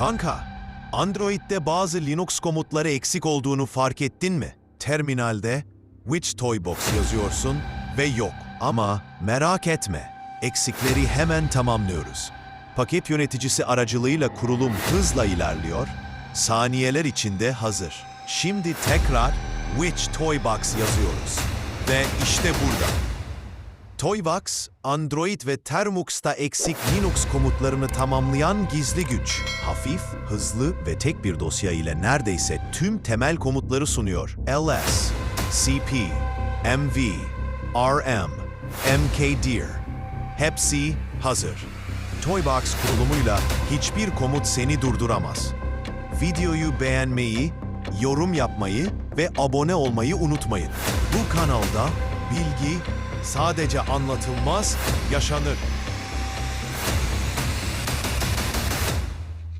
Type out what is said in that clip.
Kanka, Android'de bazı Linux komutları eksik olduğunu fark ettin mi? Terminalde Which Toybox yazıyorsun ve yok. Ama merak etme, eksikleri hemen tamamlıyoruz. Paket yöneticisi aracılığıyla kurulum hızla ilerliyor, saniyeler içinde hazır. Şimdi tekrar Which Toybox yazıyoruz. Ve işte burada. Toybox, Android ve Termux'ta eksik Linux komutlarını tamamlayan gizli güç. Hafif, hızlı ve tek bir dosya ile neredeyse tüm temel komutları sunuyor. ls, cp, mv, rm, mkdir. Hepsi hazır. Toybox kurulumuyla hiçbir komut seni durduramaz. Videoyu beğenmeyi, yorum yapmayı ve abone olmayı unutmayın. Bu kanalda bilgi sadece anlatılmaz, yaşanır.